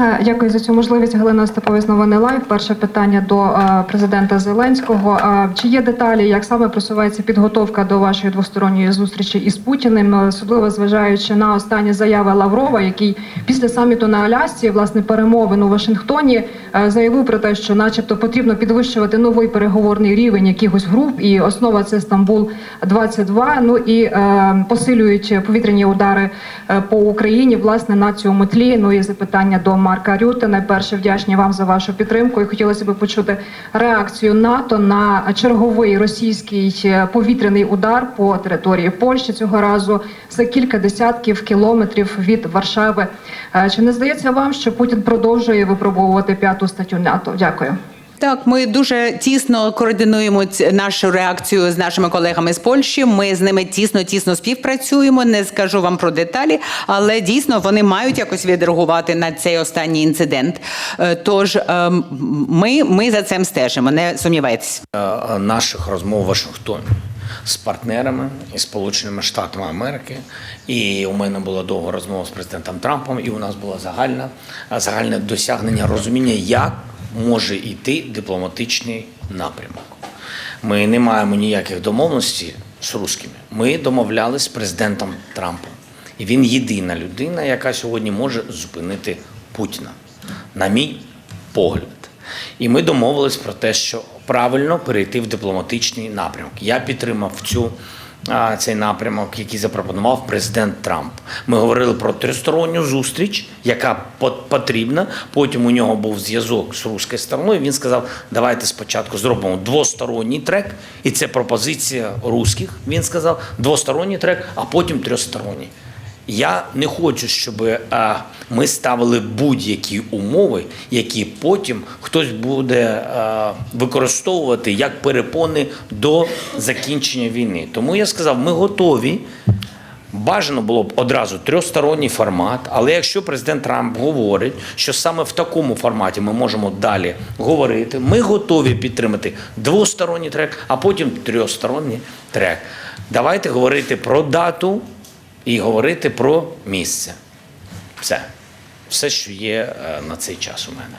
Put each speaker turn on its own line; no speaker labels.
Е, Дякую за цю можливість. Галина Остапова з новини Лайв. Перше питання до е, президента Зеленського. Е, Чи є деталі, як саме просувається підготовка до вашої двосторонньої зустрічі із Путіним, особливо зважаючи на останні заяви Лаврова, який після саміту на Алясці, власне, перемовин у Вашингтоні, заявив про те, що, начебто, потрібно підвищувати новий переговорний рівень якихось груп, і основа це Стамбул 22 Ну і е, посилюють повітряні удари по Україні. Власне на цьому тлі. Ну і запитання до Марка Рюти. Найперше вдячні вам за вашу підтримку. І хотілося б почути реакцію НАТО на черговий російський е, повітряний удар по території Польщі цього разу за кілька десятків кілометрів від Варшави. Е, Чи не здається вам, що Путін продовжує випробовувати п'яту статтю НАТО? Дякую.
Так, ми дуже тісно координуємо нашу реакцію з нашими колегами з Польщі. Ми з ними тісно тісно співпрацюємо. Не скажу вам про деталі, але дійсно вони мають якось відреагувати на цей останній інцидент. Е, Тож ем, ми, ми за цим стежимо. Не сумнівайтеся.
е, наших розмов у Вашингтоні з партнерами і Сполученими Штатами Америки. І у мене була довга розмова з президентом Трампом, і у нас було загальне, загальне досягнення розуміння, як може йти дипломатичний напрямок. Ми не маємо ніяких домовленостей з русскими. Ми домовлялися з президентом Трампом. І він єдина людина, яка сьогодні може зупинити Путіна, на мій погляд. І ми домовились про те, що правильно перейти в дипломатичний напрямок. Я підтримав цю. А, Цей напрямок, який запропонував президент Трамп. Ми говорили про тристоронню зустріч, яка потрібна. Потім у нього був зв'язок з руською стороною. Він сказав: давайте спочатку зробимо двосторонній трек, і це пропозиція русських. Він сказав двосторонній трек, а потім трьохсторонній. Я не хочу, щоб е, ми ставили будь-які умови, які потім хтось буде е, використовувати як перепони до закінчення війни. Тому я сказав, ми готові. Бажано було б одразу трьохсторонній формат, але якщо президент Трамп говорить, що саме в такому форматі ми можемо далі говорити, ми готові підтримати двосторонній трек, а потім трьохсторонній трек. Давайте говорити про дату і говорити про місце. Все. Все, що є е, на цей час у мене.